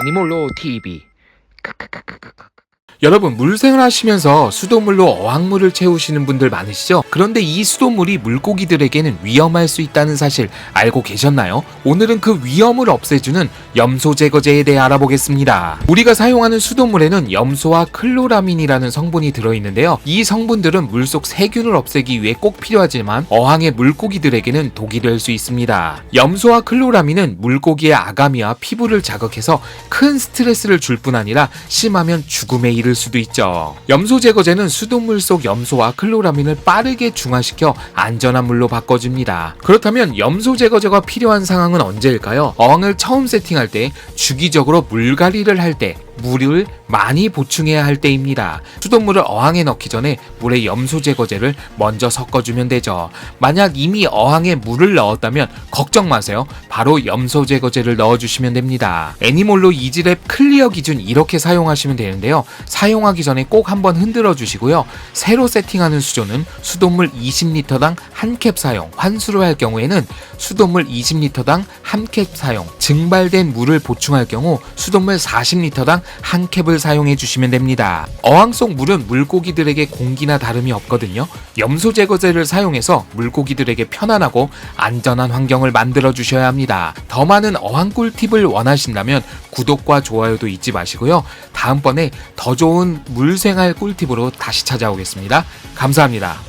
애니몰로 TV 여러분 물생활 하시면서 수돗물로 어항물을 채우시는 분들 많으시죠? 그런데 이 수돗물이 물고기들에게는 위험할 수 있다는 사실 알고 계셨나요? 오늘은 그 위험을 없애주는 염소 제거제에 대해 알아보겠습니다. 우리가 사용하는 수돗물에는 염소와 클로라민이라는 성분이 들어있는데요. 이 성분들은 물속 세균을 없애기 위해 꼭 필요하지만 어항의 물고기들에게는 독이 될 수 있습니다. 염소와 클로라민은 물고기의 아가미와 피부를 자극해서 큰 스트레스를 줄 뿐 아니라 심하면 죽음에 이를 수도 있죠. 염소 제거제는 수돗물 속 염소와 클로라민을 빠르게 중화시켜 안전한 물로 바꿔줍니다. 그렇다면 염소 제거제가 필요한 상황은 언제일까요? 어항을 처음 세팅할 때, 주기적으로 물갈이를 할 때, 물을 많이 보충해야 할 때입니다. 수돗물을 어항에 넣기 전에 물에 염소 제거제를 먼저 섞어주면 되죠. 만약 이미 어항에 물을 넣었다면 걱정 마세요. 바로 염소 제거제를 넣어주시면 됩니다. 애니몰로 이지랩 클리어 기준 이렇게 사용하시면 되는데요. 사용하기 전에 꼭 한번 흔들어 주시고요. 새로 세팅하는 수조는 수돗물 20리터당 한 캡 사용, 환수를 할 경우에는 수돗물 20리터당 한 캡 사용, 증발된 물을 보충할 경우 수돗물 40리터당 한 캡을 사용해 주시면 됩니다. 어항 속 물은 물고기들에게 공기나 다름이 없거든요. 염소 제거제를 사용해서 물고기들에게 편안하고 안전한 환경을 만들어 주셔야 합니다. 더 많은 어항 꿀팁을 원하신다면 구독과 좋아요도 잊지 마시고요. 다음번에 더 좋은 물생활 꿀팁으로 다시 찾아오겠습니다. 감사합니다.